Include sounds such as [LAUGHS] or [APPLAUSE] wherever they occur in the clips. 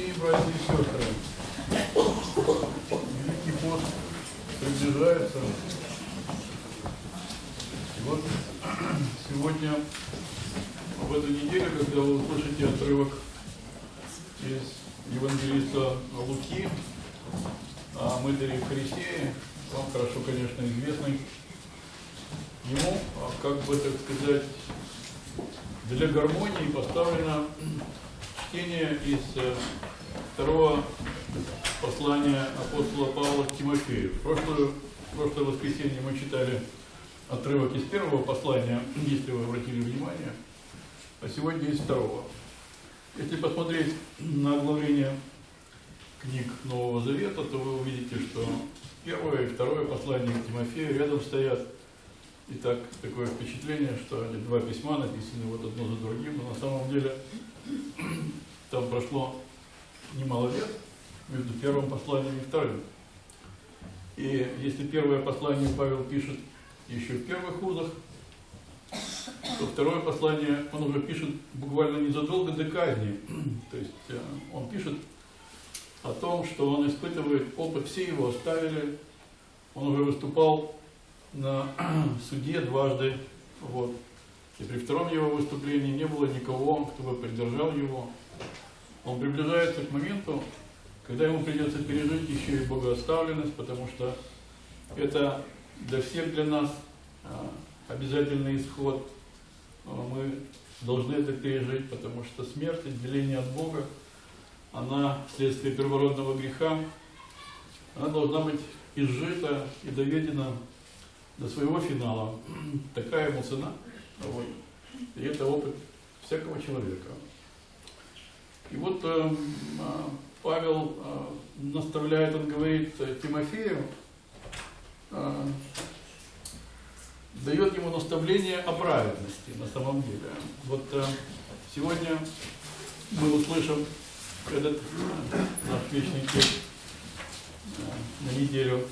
Фарисеи, братья и сестры, Великий пост приближается. Вот сегодня, в эту неделю, когда вы услышите отрывок из Евангелиста Луки, о мытаре Фарисеи, вам хорошо, конечно, известный, ему, а как бы, так сказать, для гармонии поставлено чтение из э, второго послания апостола Павла к Тимофею. В прошлое, в прошлое воскресенье мы читали отрывок из первого послания, если вы обратили внимание, а сегодня из второго. Если посмотреть на оглавление книг Нового Завета, то вы увидите, что первое и второе послание к Тимофею рядом стоят. И так такое впечатление, что эти два письма написаны вот одно за другим, но на самом деле там прошло немало лет между первым посланием и вторым. И если первое послание Павел пишет еще в первых вузах, то второе послание он уже пишет буквально незадолго до казни. [CLEARS THROAT] То есть э, он пишет о том, что он испытывает опыт, все его оставили, он уже выступал на [CLEARS THROAT] суде дважды, вот. И при втором его выступлении не было никого, кто бы поддержал его. Он приближается к моменту, когда ему придется пережить еще и богооставленность, потому что это для всех для нас а, обязательный исход. А, мы должны это пережить, потому что смерть, отделение от Бога, она вследствие первородного греха, она должна быть изжита и доведена до своего финала. Такая ему цена. Вот. И это опыт всякого человека. И вот э, Павел э, наставляет, он говорит э, Тимофею, э, дает ему наставление о праведности на самом деле. Вот э, сегодня мы услышим этот э, наш вечный текст э, на неделю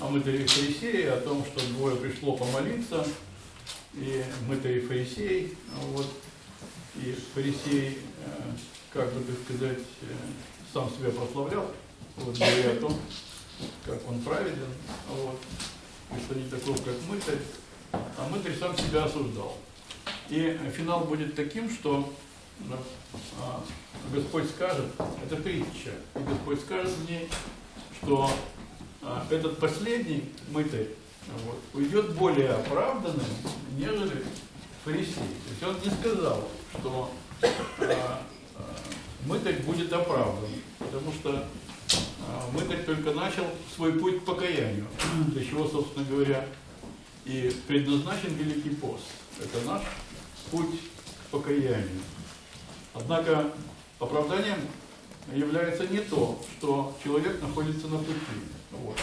о мытаре Фарисеи, о том, что двое пришло помолиться, и мытарь Фарисей, вот, и Фарисей, э, как бы, так сказать, э, сам себя прославлял, вот, говоря о том, как он праведен, вот, и что не такой, как мытарь, а мытарь сам себя осуждал. И финал будет таким, что а, Господь скажет, это притча, и Господь скажет мне, что а, этот последний мытарь вот, уйдет более оправданным, нежели фарисей. То есть он не сказал, что а, мытарь будет оправдан, потому что а, мытарь только начал свой путь к покаянию, для чего, собственно говоря, и предназначен Великий пост. Это наш путь к покаянию. Однако оправданием является не то, что человек находится на пути. Вот.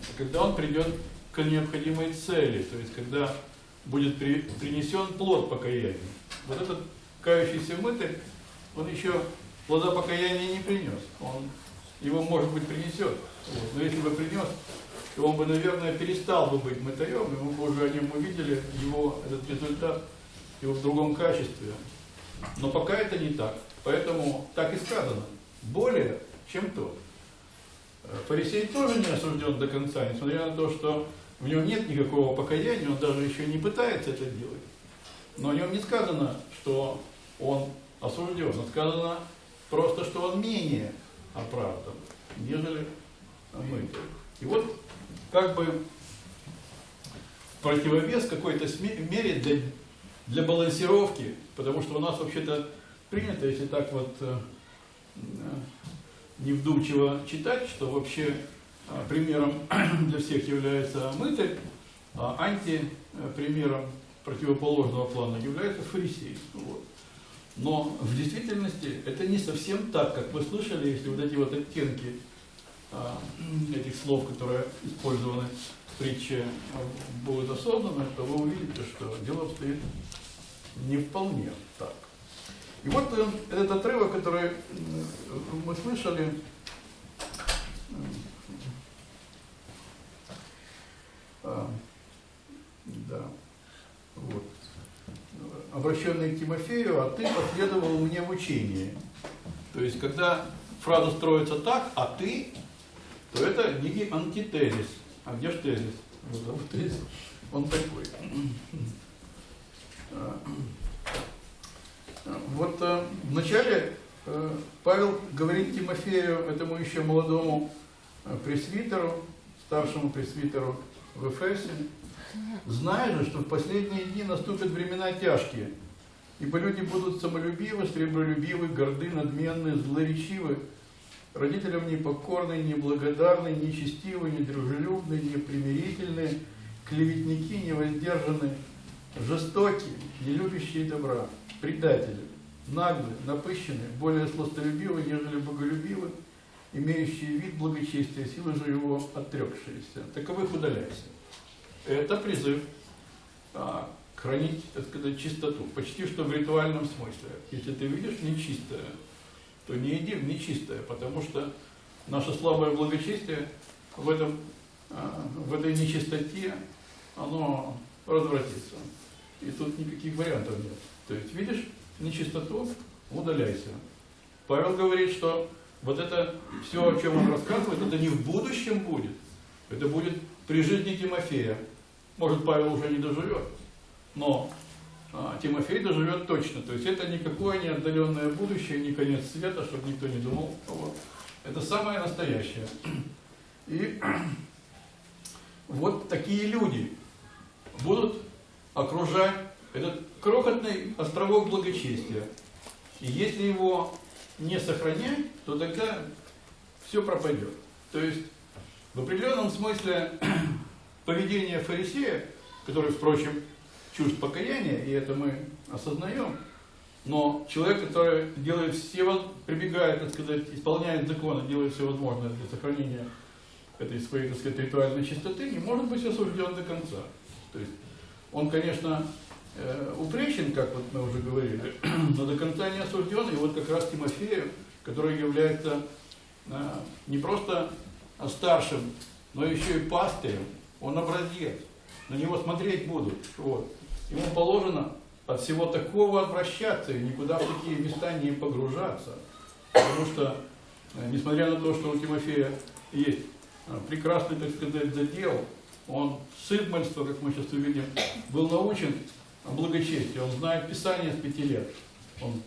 А когда он придет к необходимой цели, то есть когда будет при, принесен плод покаяния. Вот этот кающийся мытарь, он еще плода покаяния не принес. Он его, может быть, принесет. Вот. Но если бы принес, то он бы, наверное, перестал бы быть мытарем, и мы бы уже о нем увидели его, этот результат, его в другом качестве. Но пока это не так. Поэтому так и сказано. Более, чем то. Фарисей тоже не осужден до конца, несмотря на то, что у него нет никакого покаяния, он даже еще не пытается это делать. Но о нем не сказано, что он осужден, сказано просто, что он менее оправдан, нежели мы. И вот как бы противовес какой-то мере для, для балансировки, потому что у нас вообще-то принято, если так вот э, невдумчиво читать, что вообще а, примером [CLEARS THROAT] для всех является мытарь, а антипримером противоположного плана является фарисей. Вот. Но в действительности это не совсем так, как вы слышали, если вот эти вот оттенки а, этих слов, которые использованы в притче, будут осознаны, то вы увидите, что дело обстоит не вполне так. И вот э, этот отрывок, который мы слышали, а, да, вот, обращенный к Тимофею, а ты последовал мне в учении. То есть, когда фраза строится так, а ты, то это некий антитезис. А где же тезис? Вот, а вот тезис, он такой. А, Вот э, вначале э, Павел говорит Тимофею, этому еще молодому э, пресвитеру, старшему пресвитеру в Эфесе, зная же, что в последние дни наступят времена тяжкие, ибо люди будут самолюбивы, сребролюбивы, горды, надменны, злоречивы, родителям непокорны, неблагодарны, нечестивы, недружелюбны, непримирительны, клеветники, невоздержаны, жестокие, не любящие добра, предатели, наглые, напыщенные, более сластолюбивы, нежели боголюбивы, имеющие вид благочестия, силы же его отрекшиеся. Таковых удаляйся. Это призыв а, хранить, так сказать, чистоту. Почти что в ритуальном смысле. Если ты видишь нечистое, то не иди в нечистое, потому что наше слабое благочестие в, этом, а, в этой нечистоте, оно развратится. И тут никаких вариантов нет. То есть, видишь нечистоту, удаляйся. Павел говорит, что вот это все, о чем он рассказывает, это не в будущем будет. Это будет при жизни Тимофея. Может, Павел уже не доживет, но а, Тимофей доживет точно. То есть это никакое не отдаленное будущее, не конец света, чтобы никто не думал. Вот. Это самое настоящее. И вот такие люди будут окружать этот крохотный островок благочестия. И если его не сохранять, то тогда все пропадет. То есть в определенном смысле [CLEARS THROAT] поведение фарисея, который, впрочем, чувств покаяния, и это мы осознаем, но человек, который делает все, прибегает, так сказать, исполняет законы, делает все возможное для сохранения этой своей, так сказать, ритуальной чистоты, не может быть осужден до конца. То есть он, конечно, э, упречен, как вот мы уже говорили, [CLEARS THROAT] но до конца не осужден. И вот как раз Тимофею, который является э, не просто старшим, но еще и пастырем, он образец. На него смотреть будут. Вот. Ему положено от всего такого обращаться и никуда в такие места не погружаться. Потому что, э, несмотря на то, что у Тимофея есть прекрасный, так сказать, задел, он с как мы сейчас увидим, был научен благочестию. Он знает Писание с пяти лет. Он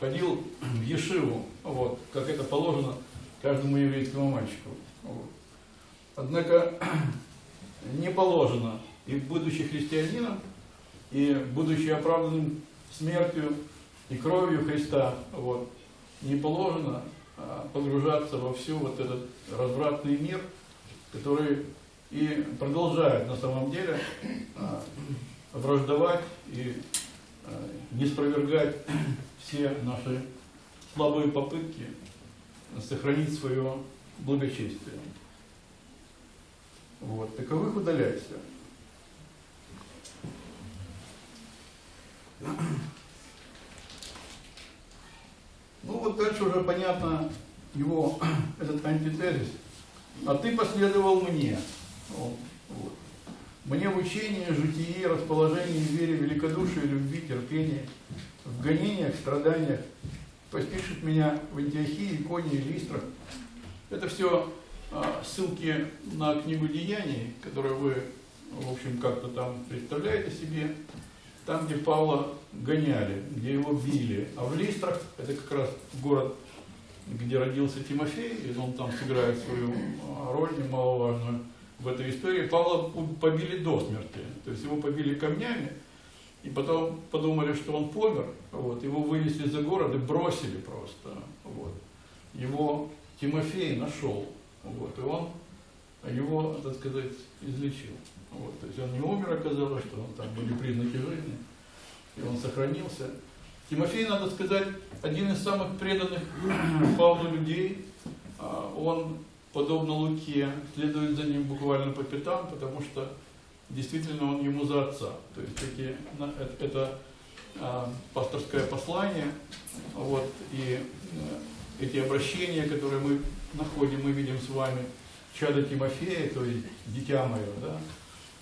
ходил в Ешиву, вот, как это положено каждому еврейскому мальчику. Вот. Однако [CLEARS THROAT] не положено и будучи христианином, и будучи оправданным смертью и кровью Христа, вот, не положено а, погружаться во всю вот этот развратный мир, который и продолжает на самом деле а, враждовать и а, не спровергать все наши слабые попытки сохранить свое благочестие. Вот, таковых удаляйся. Ну вот дальше уже понятно его [CLEARS THROAT] этот антитезис. А ты последовал мне. Вот. Мне в учении, житии, расположении, вере, великодушии, любви, терпении, в гонениях, страданиях, постишет меня в Антиохии, Иконии, Листрах. Это все а, ссылки на книгу Деяний, которую вы, в общем, как-то там представляете себе, там, где Павла гоняли, где его били. А в Листрах, это как раз город, где родился Тимофей, и он там сыграет свою а, роль немаловажную в этой истории. Павла побили до смерти, то есть его побили камнями, и потом подумали, что он помер, вот, его вынесли за город и бросили просто. Вот. Его Тимофей нашел, вот, и он его, так сказать, излечил. Вот, то есть он не умер, оказалось, что он, там были признаки жизни, и он сохранился. Тимофей, надо сказать, один из самых преданных [CLEARS THROAT] Павлу людей. А, он подобно Луке, следует за ним буквально по пятам, потому что действительно он ему за отца. То есть эти, это, это а, пасторское послание, вот, и э, эти обращения, которые мы находим, мы видим с вами, чадо Тимофея, то есть дитя мое, да,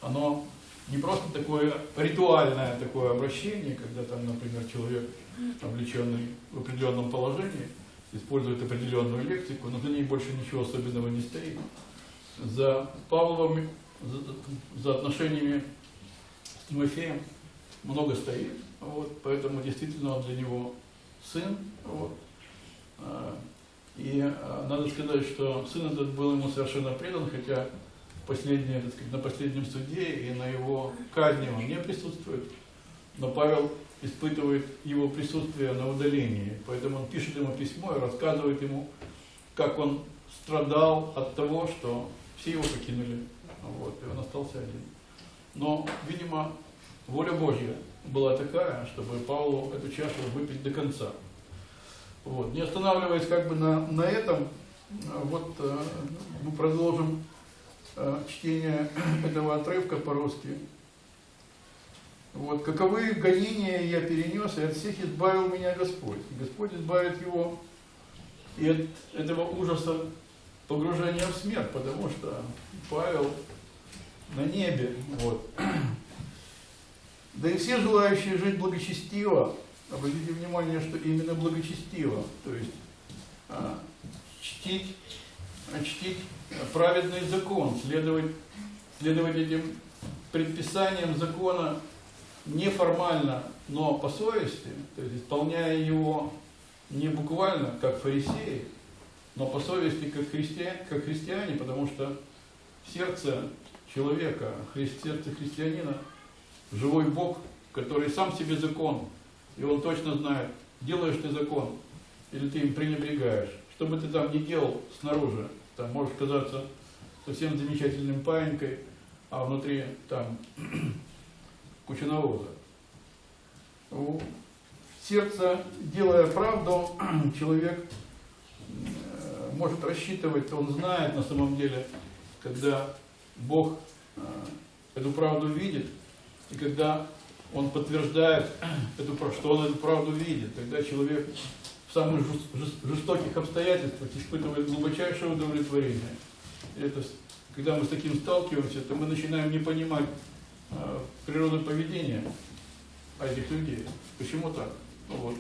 оно не просто такое ритуальное такое обращение, когда там, например, человек, облеченный в определенном положении, использует определенную лексику, но за ней больше ничего особенного не стоит. За Павловым, за, за отношениями с Тимофеем много стоит, вот, поэтому действительно он для него сын. Вот, а, и а, надо сказать, что сын этот был ему совершенно предан, хотя последнее, так сказать, на последнем суде и на его казни он не присутствует. Но Павел испытывает его присутствие на удалении. Поэтому он пишет ему письмо и рассказывает ему, как он страдал от того, что все его покинули. Вот, и он остался один. Но, видимо, воля Божья была такая, чтобы Павлу эту чашу выпить до конца. Вот. Не останавливаясь как бы на, на этом, вот э, мы продолжим э, чтение этого отрывка по-русски. Вот, каковы гонения я перенес, и от всех избавил меня Господь. Господь избавит его и от этого ужаса погружения в смерть, потому что Павел на небе. Вот. Да и все желающие жить благочестиво, обратите внимание, что именно благочестиво, то есть а, чтить, а, чтить праведный закон, следовать, следовать этим предписаниям закона неформально, но по совести, то есть исполняя его не буквально, как фарисеи, но по совести, как христиане, как христиане потому что сердце человека, сердце христианина, живой Бог, который сам себе закон, и он точно знает, делаешь ты закон, или ты им пренебрегаешь. Что бы ты там ни делал снаружи, там можешь казаться совсем замечательным паинькой, а внутри там куча навоза. Сердце, делая правду, [CLEARS THROAT] человек э, может рассчитывать, он знает на самом деле, когда Бог э, эту правду видит, и когда он подтверждает, [CLEARS THROAT] эту, что он эту правду видит, тогда человек в самых жестоких обстоятельствах испытывает глубочайшее удовлетворение. Это, когда мы с таким сталкиваемся, то мы начинаем не понимать природу поведения этих людей. Почему так? Ну, вот.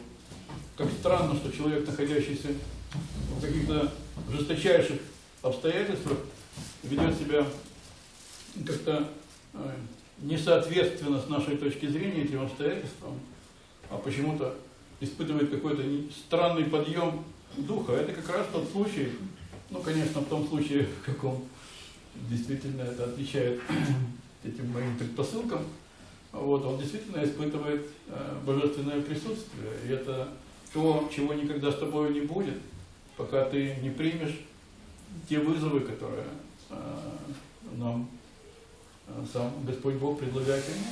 Как странно, что человек, находящийся в каких-то жесточайших обстоятельствах, ведет себя как-то э, несоответственно с нашей точки зрения этим обстоятельствам, а почему-то испытывает какой-то странный подъем духа. Это как раз тот случай, ну, конечно, в том случае, [LAUGHS] в каком действительно это отвечает этим моим предпосылкам, вот, он действительно испытывает э, божественное присутствие. И это то, чего никогда с тобой не будет, пока ты не примешь те вызовы, которые э, нам э, сам Господь Бог предлагает ему.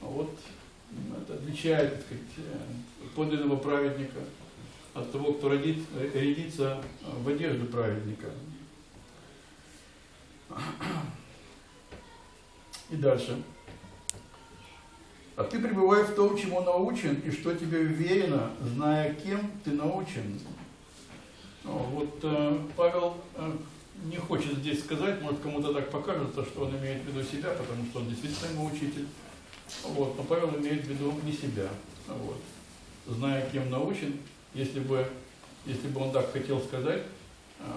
Вот это отличает так сказать, э, подлинного праведника от того, кто родит, рядится в одежду праведника. И дальше. А ты пребывай в том, чему научен, и что тебе уверено, зная, кем ты научен. Вот э, Павел э, не хочет здесь сказать, может кому-то так покажется, что он имеет в виду себя, потому что он действительно ему учитель. Вот, но Павел имеет в виду не себя. Вот. Зная, кем научен, если бы, если бы он так хотел сказать,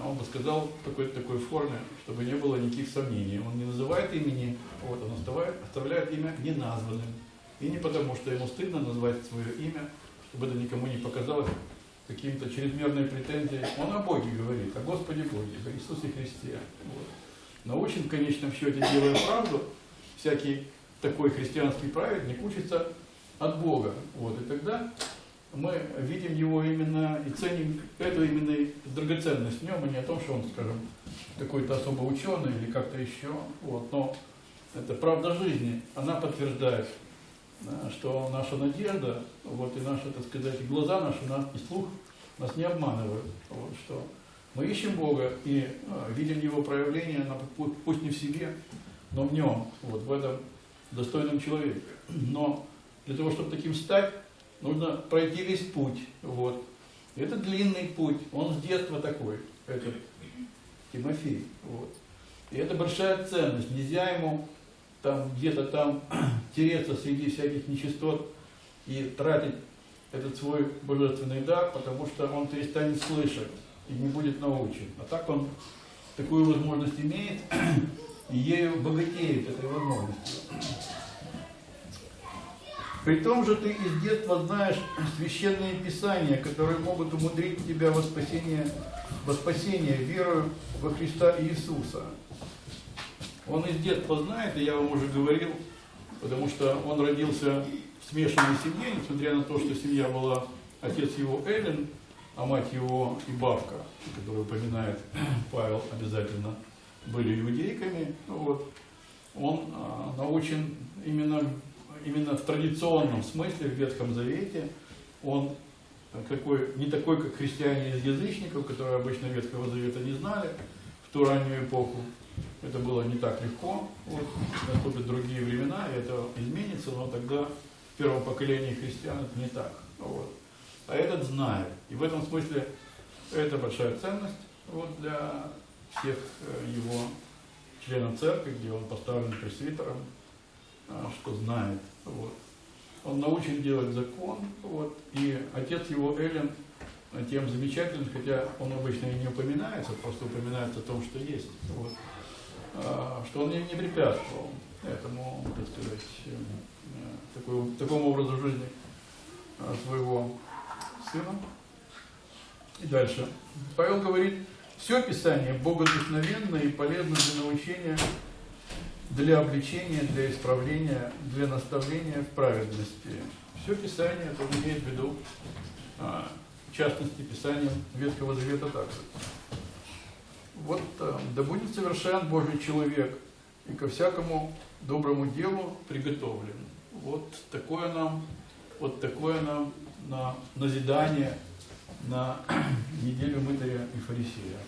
он бы сказал в такой-то такой форме, чтобы не было никаких сомнений. Он не называет имени, вот, он оставляет, оставляет имя неназванным. И не потому, что ему стыдно назвать свое имя, чтобы это никому не показалось каким-то чрезмерной претензией. Он о Боге говорит, о Господе Боге, о Иисусе Христе. Вот. Научен в конечном счете, делая правду, всякий такой христианский праведник учится от Бога. Вот. И тогда мы видим его именно и ценим эту именно драгоценность в нем, а не о том, что он, скажем, какой-то особо ученый или как-то еще. Вот. Но это правда жизни, она подтверждает что наша надежда, вот и наши, так сказать, глаза наши и слух нас не обманывают, вот, что мы ищем Бога и а, видим Его проявление, пусть не в себе, но в Нем, вот в этом достойном человеке. Но для того, чтобы таким стать, нужно пройти весь путь. Вот. Это длинный путь, он с детства такой, этот Тимофей. Вот. И это большая ценность, нельзя ему там где-то там [CLEARS THROAT] тереться среди всяких нечистот и тратить этот свой божественный дар, потому что он перестанет слышать и не будет научен. А так он такую возможность имеет, [CLEARS THROAT] и ею богатеет этой возможностью. При том же ты из детства знаешь священные писания, которые могут умудрить тебя во спасение, во спасение верою во Христа Иисуса. Он из детства знает, и я вам уже говорил, потому что он родился в смешанной семье, несмотря на то, что семья была отец его Эллен, а мать его и бабка, которую упоминает [CLEARS THROAT] Павел обязательно, были иудейками. Вот. Он а, научен именно именно в традиционном смысле, в Ветхом Завете, он какой, не такой, как христиане из язычников, которые обычно Ветхого Завета не знали в ту раннюю эпоху. Это было не так легко. Вот, наступят другие времена, и это изменится, но тогда в первом поколении христиан это не так. Вот. А этот знает. И в этом смысле это большая ценность вот, для всех э, его членов церкви, где он поставлен пресвитером, а, что знает. Вот. Он научен делать закон, вот, и отец его Эллен тем замечательным, хотя он обычно и не упоминается, просто упоминается о том, что есть, вот, а, что он не, не препятствовал этому, так сказать, э, такой, такому образу жизни а, своего сына. И дальше. Павел говорит, все Писание богодухновенно и полезно для научения для обличения, для исправления, для наставления в праведности. Все Писание, это имеет в виду, а, в частности, Писание Ветхого Завета также. Вот, а, да будет совершен Божий человек, и ко всякому доброму делу приготовлен. Вот такое нам, вот такое нам на назидание на [CLEARS THROAT] неделю мытаря и фарисея.